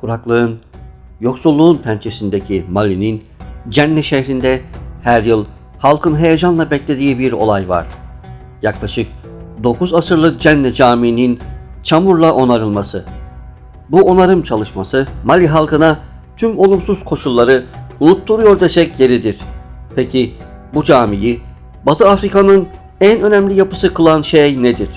Kuraklığın, yoksulluğun pençesindeki Mali'nin Cenne şehrinde her yıl halkın heyecanla beklediği bir olay var. Yaklaşık 9 asırlık Cenne Camii'nin çamurla onarılması. Bu onarım çalışması Mali halkına tüm olumsuz koşulları unutturuyor desek yeridir. Peki bu camiyi Batı Afrika'nın en önemli yapısı kılan şey nedir?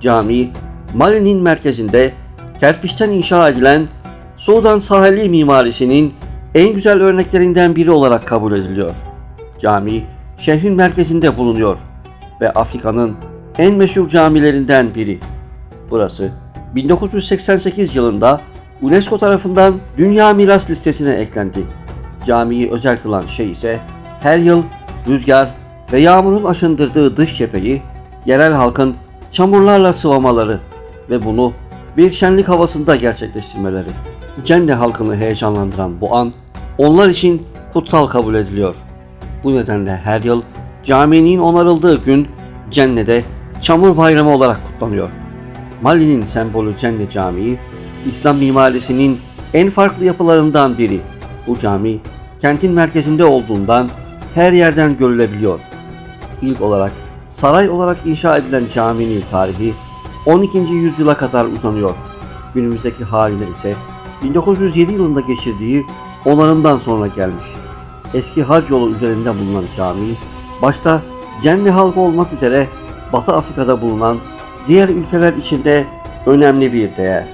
Cami, Mali'nin merkezinde kerpiçten inşa edilen Sudan sahili mimarisinin en güzel örneklerinden biri olarak kabul ediliyor. Cami, şehrin merkezinde bulunuyor ve Afrika'nın en meşhur camilerinden biri. Burası 1988 yılında UNESCO tarafından Dünya Miras Listesi'ne eklendi. Camiyi özel kılan şey ise her yıl rüzgar ve yağmurun aşındırdığı dış cepheyi yerel halkın çamurlarla sıvamaları ve bunu bir şenlik havasında gerçekleştirmeleri. Cenne halkını heyecanlandıran bu an onlar için kutsal kabul ediliyor. Bu nedenle her yıl caminin onarıldığı gün Cenne'de Çamur Bayramı olarak kutlanıyor. Mali'nin sembolü Cenne Camii, İslam mimarisinin en farklı yapılarından biri. Bu cami, kentin merkezinde olduğundan her yerden görülebiliyor. İlk olarak saray olarak inşa edilen caminin tarihi 12. yüzyıla kadar uzanıyor. Günümüzdeki haline ise 1907 yılında geçirdiği onarımdan sonra gelmiş. Eski hac yolu üzerinde bulunan cami, başta Cenne halkı olmak üzere Batı Afrika'da bulunan diğer ülkeler için de önemli bir değer.